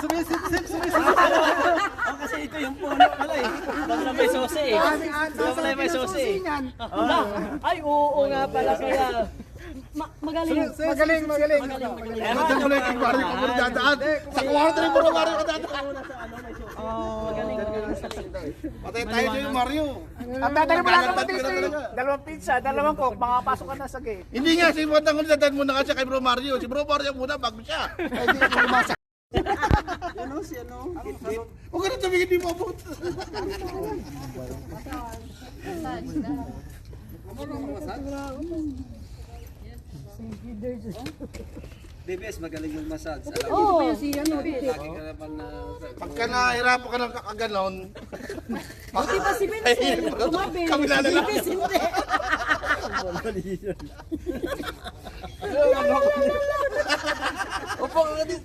Sumisip-sip, sumisip. Oh, kasi ito yung puno pala eh. Dapat na may sosi eh. Dapat na may sosi eh. Wala. Ay, oo nga pala kaya. Ma- magaling. Magaling, magaling. Mo lang yung Mario ko muna dadaan. Sa kwarto rin puro Mario ka dadaan. Magaling. Patay tayo yung Mario. Ang dadali mo lang ka dito na dalawang pizza, dalawang coke, makapasok ka na sa gate. Hindi nga, si Bandang ko dadaan muna kasi kay Bro Mario. Si Bro Mario muna, bago siya. Hindi. Ano si ano? Huwag ka na tumingin, di mo abot. DBS magaling yung massage. Oo. Lagi ka naman na... Pagka nahirapan ka ng kakaganon, Di ba si Vincent? Tumabi. Kabila na lang. Si hindi. Upo ka din.